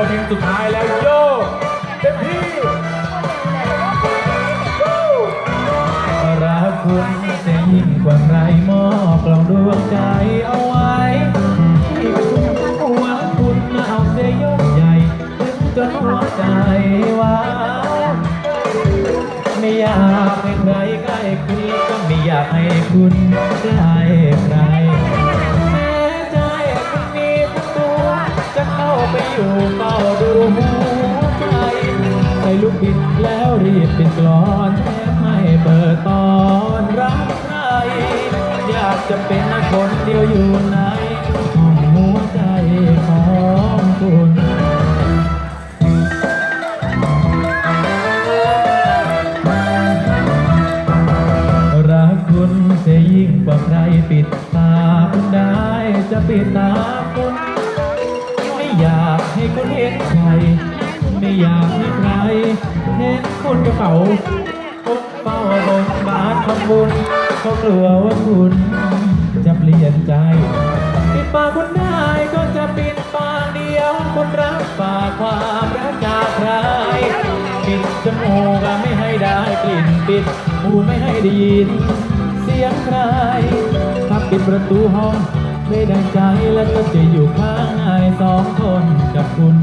เาทีสุดท้ายแล้วโยเต็มที่รักคุณจะยิ่งกว่าใครมอบกล่องดวงใจเอาไว้หวังคุณเอาเสียยกใหญ่ถึงจนหัวใจว่าไม่อยากให้ใครใกล้คุณก็ไม่อยากให้คุณได้ใคร จะเป็นคนเดียวอยู่ในห้องหัวใจของคุณรักคุณจะยิ่งกว่าใครปิดตาคุณได้จะปิดตาคุณไม่อยากให้คุณเห็นใคร ไม่อยากให้ใครเห็นคุณกระเป๋า เป้าบนบาททำบุญเขากลัวว่าคุณจะเปลี่ยนใจ ปิดปากคุณได้ก็จะปิดปากเดียวคนรักฝากความรักจากใครปิดจมูกไม่ให้ได้กลิ่นปิดหูไม่ให้ได้ยิน เสียงใครถ้าปิดประตูห้องไม่ได้ใจแล้วก็จะอยู่ข้างในสองคนกับคุณ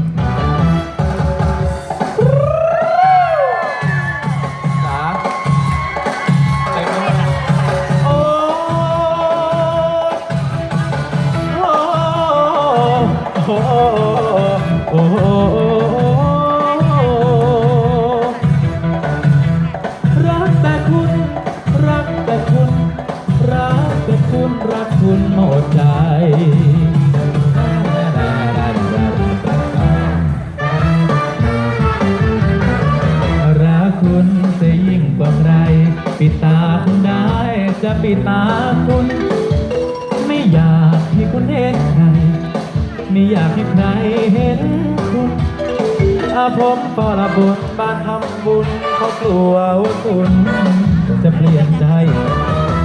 ปิดตาคุณได้จะปิดตาคุณ ไม่อยากให้คุณเห็นใครไม่อยากให้ใครเห็นคุณอาผมปรบุญบ้านทำบุญเขากลัวว่าคุณจะเปลี่ยนใจ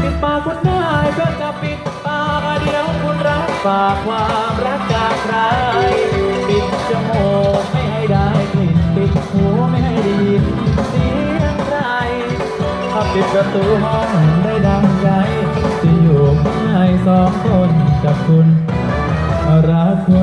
ปิดปาคุณได้ก็จะปิดปากเดี๋ยวคุณรับฝากความรักจากใคร ปิดประตูห้องได้ดังใจจะอยู่ข้างในสองคนกับคุณรักคุณจะยิ่งกว่าใครรักคุณ